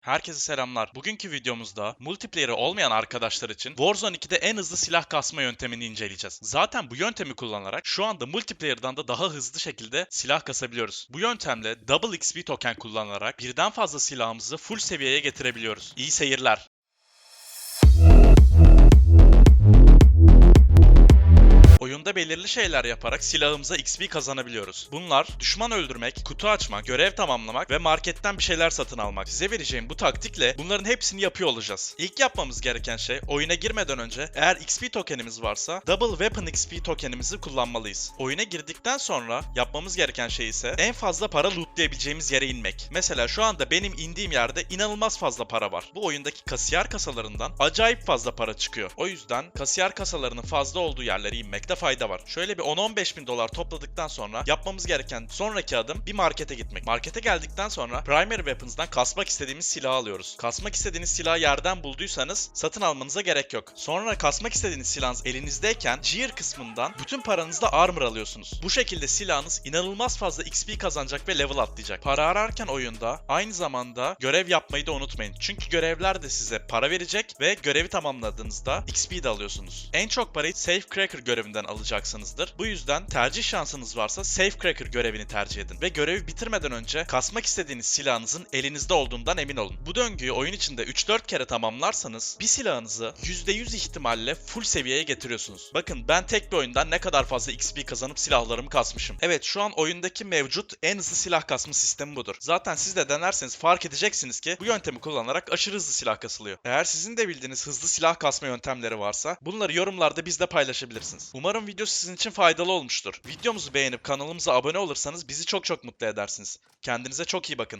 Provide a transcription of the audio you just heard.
Herkese selamlar. Bugünkü videomuzda multiplayer'ı olmayan arkadaşlar için Warzone 2'de en hızlı silah kasma yöntemini inceleyeceğiz. Zaten bu yöntemi kullanarak şu anda multiplayer'dan da daha hızlı şekilde silah kasabiliyoruz. Bu yöntemle Double XP token kullanarak birden fazla silahımızı full seviyeye getirebiliyoruz. İyi seyirler. Oyunda belirli şeyler yaparak silahımıza XP kazanabiliyoruz. Bunlar düşman öldürmek, kutu açmak, görev tamamlamak ve marketten bir şeyler satın almak. Size vereceğim bu taktikle bunların hepsini yapıyor olacağız. İlk yapmamız gereken şey oyuna girmeden önce eğer XP tokenimiz varsa Double Weapon XP tokenimizi kullanmalıyız. Oyuna girdikten sonra yapmamız gereken şey ise en fazla para lootlayabileceğimiz yere inmek. Mesela şu anda benim indiğim yerde inanılmaz fazla para var. Bu oyundaki kasiyer kasalarından acayip fazla para çıkıyor. O yüzden kasiyer kasalarının fazla olduğu yerlere inmekte fayda var. Şöyle bir 10-15 bin dolar topladıktan sonra yapmamız gereken sonraki adım bir markete gitmek. Markete geldikten sonra Primary Weapons'dan kasmak istediğimiz silahı alıyoruz. Kasmak istediğiniz silahı yerden bulduysanız satın almanıza gerek yok. Sonra kasmak istediğiniz silahınız elinizdeyken Gear kısmından bütün paranızla armor alıyorsunuz. Bu şekilde silahınız inanılmaz fazla XP kazanacak ve level atlayacak. Para ararken oyunda aynı zamanda görev yapmayı da unutmayın. Çünkü görevler de size para verecek ve görevi tamamladığınızda XP de alıyorsunuz. En çok parayı Safe Cracker görevinden alacaksınızdır. Bu yüzden tercih şansınız varsa Safe Cracker görevini tercih edin. Ve görevi bitirmeden önce kasmak istediğiniz silahınızın elinizde olduğundan emin olun. Bu döngüyü oyun içinde 3-4 kere tamamlarsanız bir silahınızı %100 ihtimalle full seviyeye getiriyorsunuz. Bakın ben tek bir oyundan ne kadar fazla XP kazanıp silahlarımı kasmışım. Evet şu an oyundaki mevcut en hızlı silah kasma sistemi budur. Zaten siz de denerseniz fark edeceksiniz ki bu yöntemi kullanarak aşırı hızlı silah kasılıyor. Eğer sizin de bildiğiniz hızlı silah kasma yöntemleri varsa bunları yorumlarda bizle paylaşabilirsiniz. Umarım video sizin için faydalı olmuştur. Videomuzu beğenip kanalımıza abone olursanız bizi çok çok mutlu edersiniz. Kendinize çok iyi bakın.